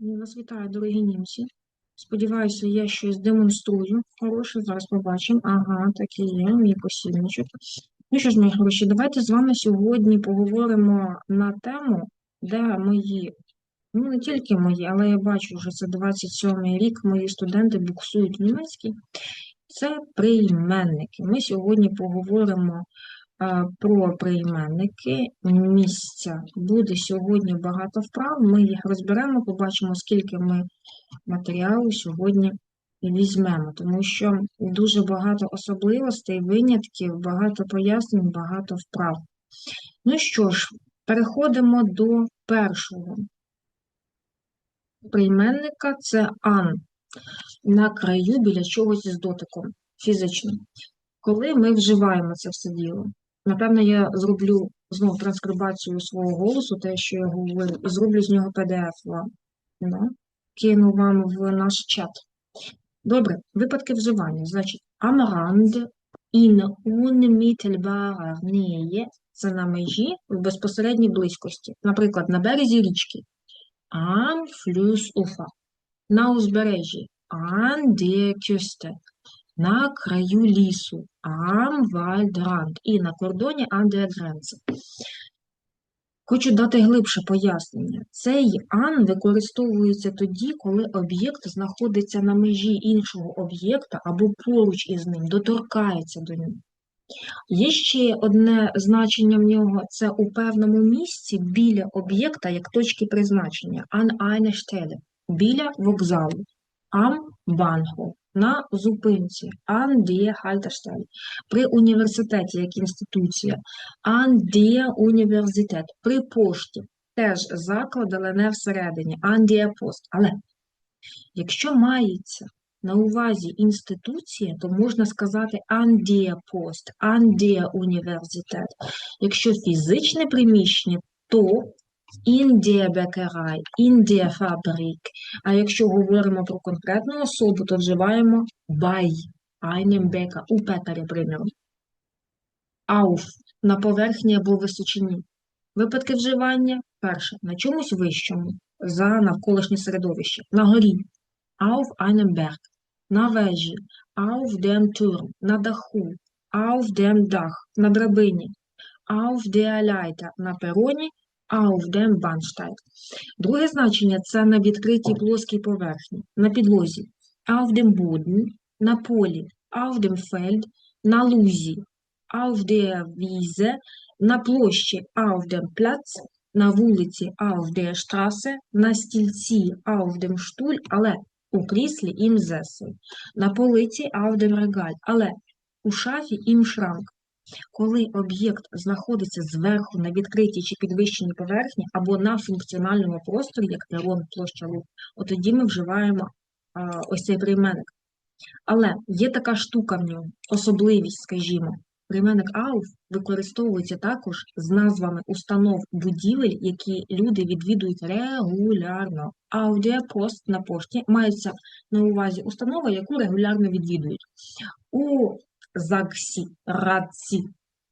Вас вітаю, дорогі німці. Сподіваюся, я щось демонструю. Хороше, зараз побачимо. Ага, так і є, мій посібничок. Ну що ж, мої хороші, давайте з вами сьогодні поговоримо на тему, де мої, ну не тільки мої, але я бачу, вже це 27-й рік, мої студенти буксують німецький. Це прийменники. Ми сьогодні поговоримо про прийменники місця. Буде сьогодні багато вправ. Ми їх розберемо, побачимо, скільки ми матеріалу сьогодні візьмемо, тому що дуже багато особливостей, винятків, багато пояснень, багато вправ. Ну що ж, переходимо до першого прийменника це ан на краю біля чогось із дотиком фізично. Коли ми вживаємо це все діло, напевно, я зроблю знову транскрибацію свого голосу, те, що я говорю, і зроблю з нього PDF вам. Да? Кину вам в наш чат. Добре, випадки вживання. Значить, Rand in unmittelbarer Nähe – це на межі в безпосередній близькості. Наприклад, на березі річки. Am Flussufer. На узбережжі. An der Küste. На краю лісу. Am Waldrand. І на кордоні an. Хочу дати глибше пояснення. Цей ан використовується тоді, коли об'єкт знаходиться на межі іншого об'єкта або поруч із ним, доторкається до нього. Є ще одне значення в нього – це у певному місці біля об'єкта як точки призначення. An einer Stelle – біля вокзалу. Am Bahnhof – на зупинці. An der Haltestelle – при університеті як інституція. An der Universität – при пошті. Теж заклад, але не всередині. An der Post. Але якщо мається на увазі інституція, то можна сказати an der Post, an der Universität. Якщо фізичне приміщення, то in der Bäckerei, in. А якщо говоримо про конкретну особу, то вживаємо einem Bäcker, у пекаря, приміром. Auf – на поверхні або височині. Випадки вживання – перше, на чомусь вищому, за навколишнє середовище, на горі. Auf einem на вежі, auf dem Turm – на даху, auf dem Dach – на драбині, auf der на пероні, auf dem Bahnsteig. Друге значення – це на відкритій плоскій поверхні, на підлозі, auf dem Boden – на полі, auf dem Feld – на лузі, auf der Wiese – на площі, auf dem Platz – на вулиці, auf der Straße – на стільці, auf dem Stuhl – але у кріслі im Sessel, на полиці auf dem Regal, але у шафі im Schrank. Коли об'єкт знаходиться зверху на відкритій чи підвищеній поверхні або на функціональному просторі, як перон, площа рук, от тоді ми вживаємо а, ось цей прийменник. Але є така штука в ньому, особливість, скажімо. Прийменник «auf» використовується також з назвами установ будівель, які люди відвідують регулярно. Аудіопост на пошті мається на увазі установа, яку регулярно відвідують. У РАДСі,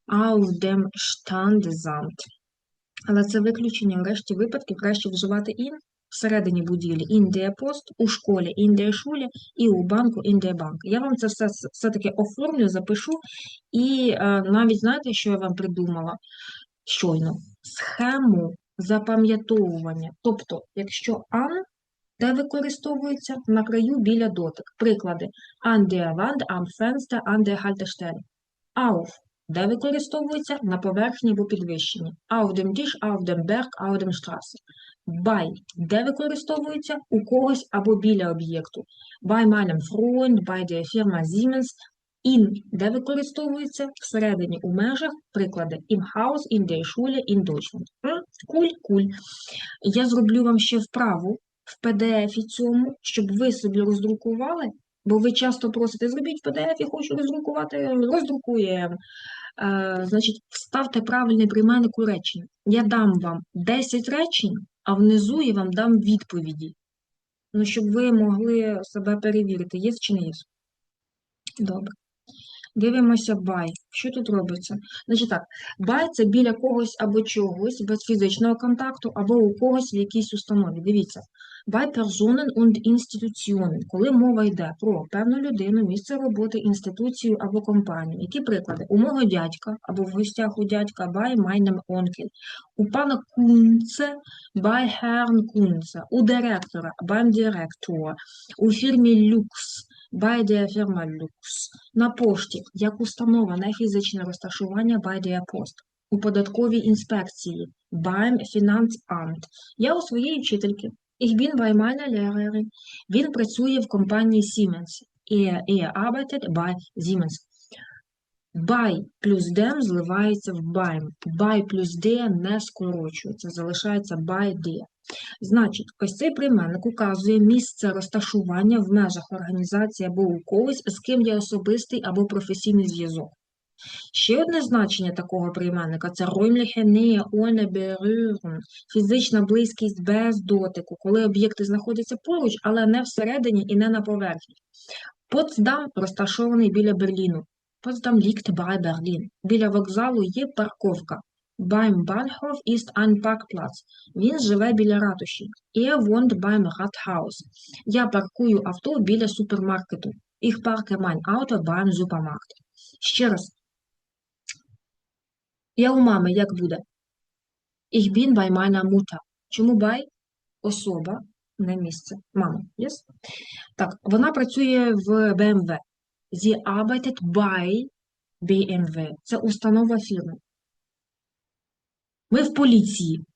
auf dem Standesamt. Але це виключення, решті випадків краще вживати «in» всередині будівлі, in у школі, in і у банку, in. Я вам це все все-таки оформлю, запишу, і е, навіть знаєте, що я вам придумала щойно? Схему запам'ятовування. Тобто, якщо an, де використовується на краю біля дотик. Приклади an der Wand, am Fenster, an der Haltestelle. Auf, де використовується на поверхні або підвищенні. Auf dem Tisch, auf dem Berg, auf dem Straße. Bei, де використовується у когось або біля об'єкту. Bei meinem Freund, bei der Firma Siemens. In, де використовується всередині у межах, приклади im Haus, in der Schule, in Deutschland. Куль, куль. Я зроблю вам ще вправу в PDF цьому, щоб ви собі роздрукували, бо ви часто просите, зробіть в PDF, я хочу роздрукувати, роздрукуємо. Е, значить, вставте правильний прийменник у речення. Я дам вам 10 речень, а внизу я вам дам відповіді. Ну, щоб ви могли себе перевірити, є чи не є. Добре. Дивимося by. Що тут робиться? Значить так, by – це біля когось або чогось без фізичного контакту, або у когось в якійсь установі. Дивіться. Bei Personen und Institutionen, коли мова йде про певну людину, місце роботи, інституцію або компанію. Які приклади? У мого дядька або в гостях у дядька bei meinem Onkel. У пана Кунце bei Herrn Kunze. У директора beim Direktor. У фірмі bei der Firma Lux. На пошті, як установа, не фізичне розташування der Post. У податковій інспекції beim Finanzamt. Я у своєї вчительки. Ich bin bei meiner Lehrerin. Він працює в компанії Siemens. Er, er arbeitet bei Siemens. By плюс dem зливається в beim. By плюс de не скорочується, залишається by de. Значить, ось цей прийменник указує місце розташування в межах організації або у когось, з ким є особистий або професійний зв'язок. Ще одне значення такого прийменника це räumliche Nähe ohne фізична близькість без дотику, коли об'єкти знаходяться поруч, але не всередині і не на поверхні. Потсдам розташований біля Берліну. Потсдам liegt bei Berlin. Біля вокзалу є парковка. Beim Bahnhof ist ein Parkplatz. Він живе біля ратуші. Er wohnt beim Rathaus. Я паркую авто біля супермаркету. Ich parke mein Auto beim Supermarkt. Ще раз. Я у мами як буде? Ich bin bei meiner. Чому by? Особа, не місце. Мама. Yes? Так, вона працює в BMW. Sie arbeitet bei BMW. Це установа фірми. Ми в поліції.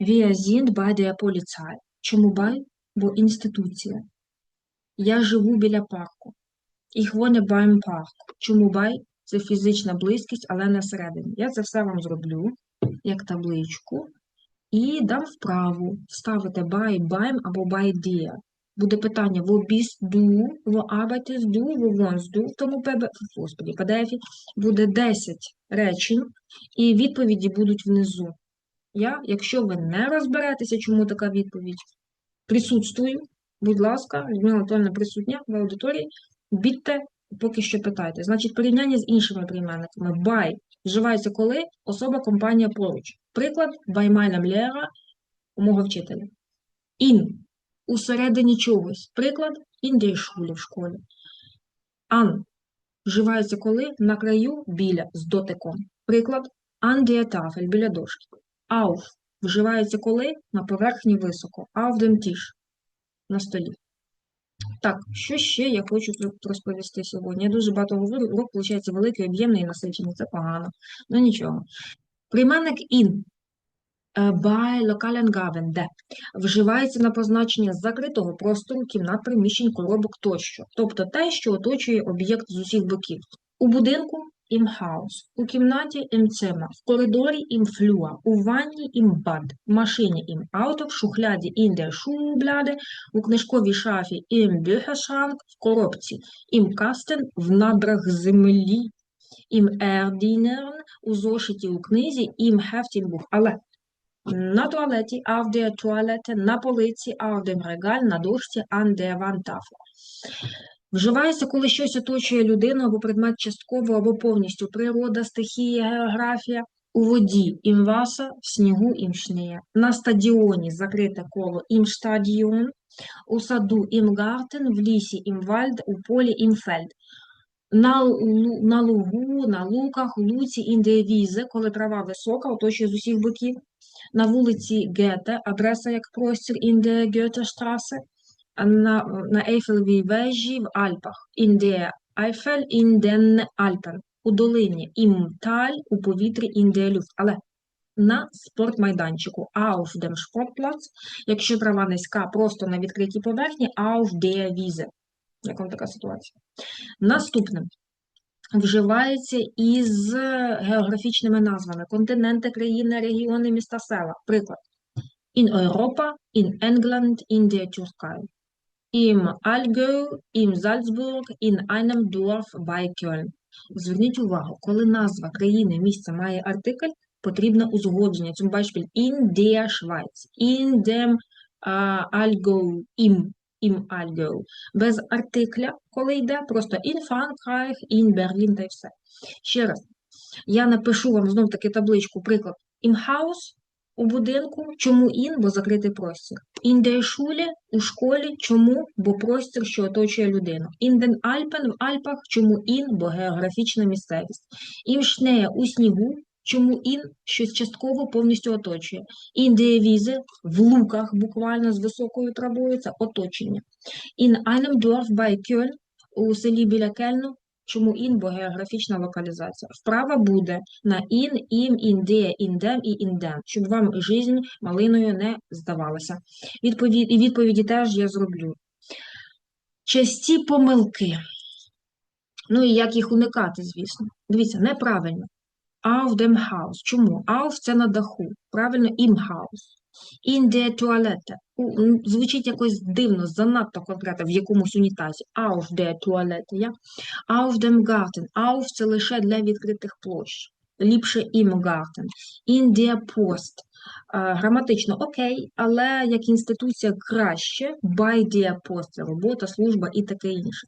Wir sind bei der Polizei. Чому by? Бо інституція. Я живу біля парку. Ich wohne beim Park. Чому by? Це фізична близькість, але не всередині. Я це все вам зроблю, як табличку, і дам вправу вставити by, beim або by der. Буде питання bist du, wo arbeitest du, wo wohnst du, в тому ПБ, господі, PDF буде 10 речень, і відповіді будуть внизу. Я, якщо ви не розберетеся, чому така відповідь, присутствую, будь ласка, Людмила Анатольовна присутня в аудиторії, бідьте, поки що питайте. Значить, порівняння з іншими прийменниками. By вживається коли особа, компанія поруч. Приклад, by meinem Lehrer, у мого вчителя. In – усередині чогось. Приклад, in der в школі. An – вживається коли на краю біля з дотиком. Приклад, an der біля дошки. Auf вживається коли на поверхні високо. Auf dem на столі. Так, що ще я хочу тут розповісти сьогодні? Я дуже багато говорю, урок, виходить, великий, об'ємний і насичений, це погано. Ну нічого. Прийменник in by local and govern, де вживається на позначення закритого простору, кімнат, приміщень, коробок тощо. Тобто те, що оточує об'єкт з усіх боків. У будинку im Haus, у кімнаті im Zimmer, в коридорі im Flur, у ванні im Bad, в машині im Auto, в шухляді der Schublade, у книжковій шафі Bücherschrank, в коробці im Kasten, в надрах землі, im Erdinern, у зошиті у книзі im Buch. Але на туалеті, Toilette, на полиці, dem Regal, на дошці, der Wandtafel. Вживається, коли щось оточує людину або предмет частково або повністю. Природа, стихія, географія. У воді Wasser, в снігу im На стадіоні закрите коло Stadion. У саду Garten, в лісі Wald, у полі Feld. На, на лугу, на луках, у луці Wiese, коли трава висока, оточує з усіх боків. На вулиці Гете, адреса як простір der Goethestraße на, на Ейфелевій вежі в Альпах. Eifel, in den Alpen. У долині Tal, у повітрі der Luft. Але на спортмайданчику auf dem Sportplatz, якщо трава низька, просто на відкритій поверхні, auf der Wiese. Як вам така ситуація? Наступне. Вживається із географічними назвами. Континенти, країни, регіони, міста, села. Приклад. In Europa, in England, in der Türkei. Im Allgäu, im Salzburg, in einem Dorf bei Köln. Зверніть увагу, коли назва країни, місця має артикль, потрібне узгодження. Zum Beispiel in der Schweiz, in dem äh, Allgäu, im. im. Без артикля, коли йде, просто in Frankreich, in Berlin та й все. Ще раз, я напишу вам знов таки табличку, приклад. Im Haus у будинку. Чому in? Бо закритий простір. In der Schule у школі. Чому? Бо простір, що оточує людину. In den Alpen в Альпах. Чому in? Бо географічна місцевість. Im Schnee у снігу. Чому in? Щось частково повністю оточує. In der Wiese в луках, буквально з високою травою, це оточення. In einem Dorf bei Köln у селі біля Кельну. Чому ін, бо географічна локалізація. Вправа буде на ін, ім, інде, індем і індем, щоб вам жизнь малиною не здавалася. Відповіді, і відповіді теж я зроблю. Часті помилки. Ну і як їх уникати, звісно. Дивіться, неправильно. Auf dem Haus. Чому? Auf – це на даху. Правильно, im Haus. In der Toilette. У, м, Звучить якось дивно, занадто конкретно в якомусь унітазі. Auf der Toilette. Я? Auf dem Garten. Auf – це лише для відкритих площ. Ліпше im Garten. In der Post. Граматично окей, але як інституція краще. By der Post – робота, служба і таке інше.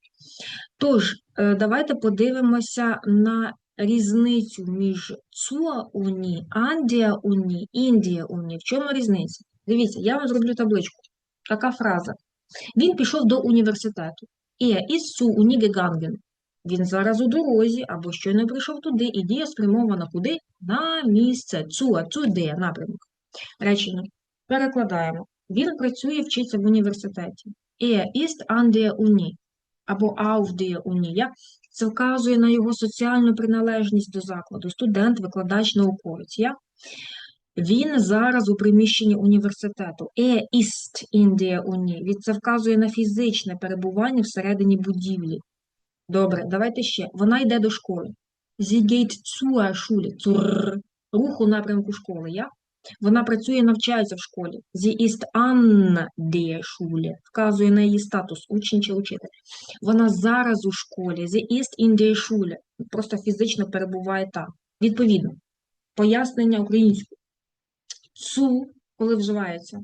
Тож, е, давайте подивимося на різницю між an der Uni, in der Uni. В чому різниця? Дивіться, я вам зроблю табличку. Така фраза. Він пішов до університету. Ist zur Uni gegangen. Він зараз у дорозі або щойно прийшов туди, і дія спрямована куди? На місце. Zur, zu der, напрямок. Речення. Перекладаємо. Він працює, вчиться в університеті. Ist an der Uni. Або der це вказує на його соціальну приналежність до закладу. Студент, викладач, науковець. Я? Він зараз у приміщенні університету. In der Uni. Від це вказує на фізичне перебування всередині будівлі. Добре, давайте ще. Вона йде до школи. Geht zur Schule. Zur. Рух у напрямку школи. Я? Вона працює, навчається в школі. Sie ist an der Schule. Вказує на її статус учень чи учитель. Вона зараз у школі. The is in der. Просто фізично перебуває там. Відповідно, пояснення українською. Цу, коли вживається,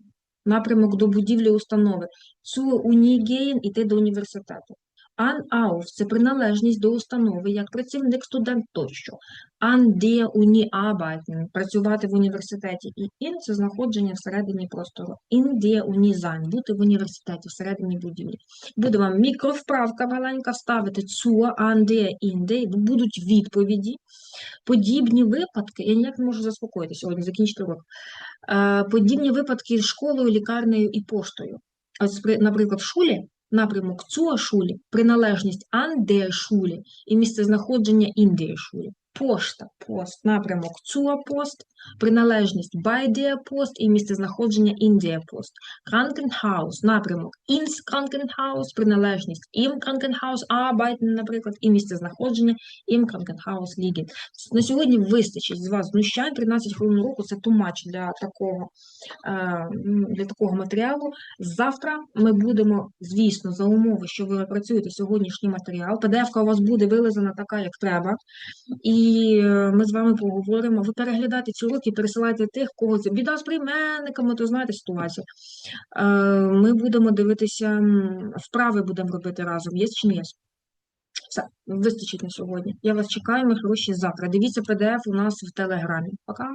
напрямок до будівлі установи. Цу унігейн іти до університету. An це приналежність до установи, як працівник, студент тощо. An der Uni arbeiten – працювати в університеті. І in – це знаходження всередині простору. In der Uni sein – бути в університеті, всередині будівлі. Буде вам мікровправка маленька, ставити zur, an der, in der, будуть відповіді. Подібні випадки, я ніяк не можу заспокоїти сьогодні, закінчити урок. Е, Подібні випадки з школою, лікарнею і поштою. Ось, наприклад, в шулі напрямок Цуашулі, приналежність Андешулі і місце знаходження in. Пошта, пост, напрямок Цуапост, приналежність by der і місце знаходження in Post. Krankenhaus, напрямок ins Krankenhaus, приналежність im Krankenhaus, arbeiten, наприклад, і місце знаходження im Krankenhaus liegen. На сьогодні вистачить з вас знущань, 13 хвилин уроку, це тумач для такого, е, для такого матеріалу. Завтра ми будемо, звісно, за умови, що ви опрацюєте сьогоднішній матеріал. PDF-ка у вас буде вилизана така, як треба. І е, ми з вами поговоримо. Ви переглядайте ці уроки, пересилайте тих, кого це біда з прийменниками, то знаєте ситуацію. Е, Ми будемо дивитися, вправи будемо робити разом. Є чи не є? Все, вистачить на сьогодні. Я вас чекаю, ми хороші завтра. Дивіться PDF у нас в Телеграмі. Пока!